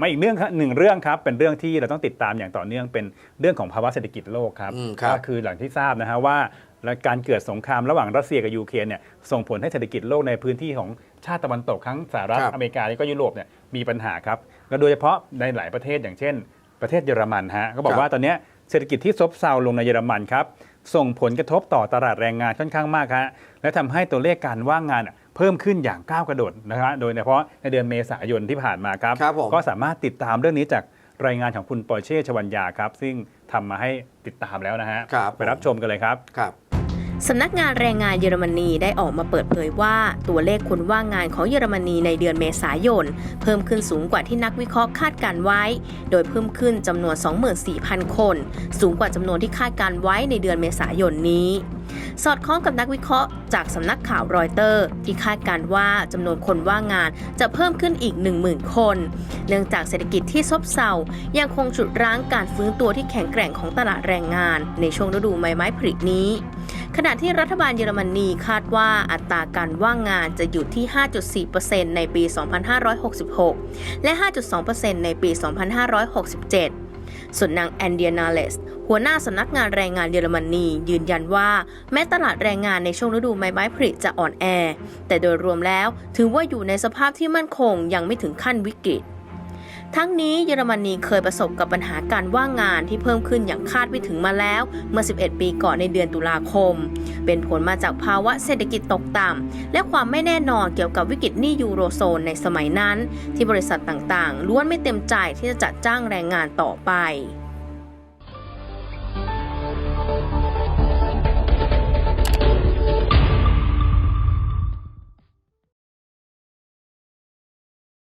มาอีกเรื่องครับหนึ่งเรื่องครับเป็นเรื่องที่เราต้องติดตามอย่างต่อเนื่องเป็นเรื่องของภาวะเศรษฐกิจโลกครับอืมครับก็คือหลังที่ทราบนะฮะว่าการเกิดสงครามระหว่างรัสเซียกับยูเครนเนี่ยส่งผลให้เศรษฐกิจโลกในพื้นที่ของชาติตะวันตกทั้งสหรัฐครับอเมริกาแล้วก็ยุโรปเนี่ยมีปัญหาครับและโดยเฉพาะในหลายประเทศอย่างเช่น ประเทศเยอรมันฮะก็บอครักบว่าตอนเนี้ยเศรษฐกิจที่ซบเซาลงในเยอรมันครับส่งผลกระทบต่อตลาดแรงงานค่อนข้างมากฮะและทำให้ตัวเลขการว่างงานอะ เพิ่มขึ้นอย่างก้าวกระโดดนะฮะโดยเฉพาะในเดือนเมษายนที่ผ่านมาครับ ครับผม ก็สามารถติดตามเรื่องนี้จากรายงานของคุณปอร์เช่ชวัญญาครับ ซึ่งทำมาให้ติดตามแล้วนะฮะครับ ไปรับชมกันเลยครับ ครับ สำนักงานแรงงานเยอรมนีได้ออกมาเปิดเผยว่า ตัวเลขคนว่างงานของเยอรมนีในเดือนเมษายน เพิ่มขึ้นสูงกว่าที่นักวิเคราะห์คาดการไว้ โดยเพิ่มขึ้นจำนวน 24,000 คน สูงกว่าจำนวนที่คาดการไว้ในเดือนเมษายนนี้ สอดคล้องกับนักวิเคราะห์จากสำนักข่าวรอยเตอร์ ที่คาดการว่าจำนวนคนว่างงานจะเพิ่มขึ้นอีก 10,000 คน เนื่องจากเศรษฐกิจที่ซบเซายังคงฉุดรั้งการฟื้นตัวที่แข็งแกร่งของตลาดแรงงาน ในช่วงฤดูใบไม้ผลินี้ ขณะที่รัฐบาลเยอรมนีคาดว่าอัตราการว่างงานจะอยู่ที่ 5.4%ในปี 2566 และ 5.2%ในปี 2567 ส่วนนางแอนเดียนาเลสหัวหน้าสำนักงานแรงงานเยอรมนียืนยันว่าแม้ตลาดแรงงานในช่วงฤดูใบไม้ผลิจะอ่อนแอ แต่โดยรวมแล้วถือว่าอยู่ในสภาพที่มั่นคงยังไม่ถึงขั้นวิกฤต ทั้งนี้เยอรมนีเคยประสบกับปัญหาการว่างงานที่เพิ่มขึ้นอย่างคาดไม่ถึงมาแล้ว เมื่อ 11 ปีก่อนในเดือนตุลาคม เป็นผลมาจากภาวะเศรษฐกิจตกต่ำและความไม่แน่นอนเกี่ยวกับวิกฤตหนี้ยูโรโซนในสมัยนั้น ที่บริษัทต่างๆล้วนไม่เต็มใจที่จะจัดจ้างแรงงานต่อไป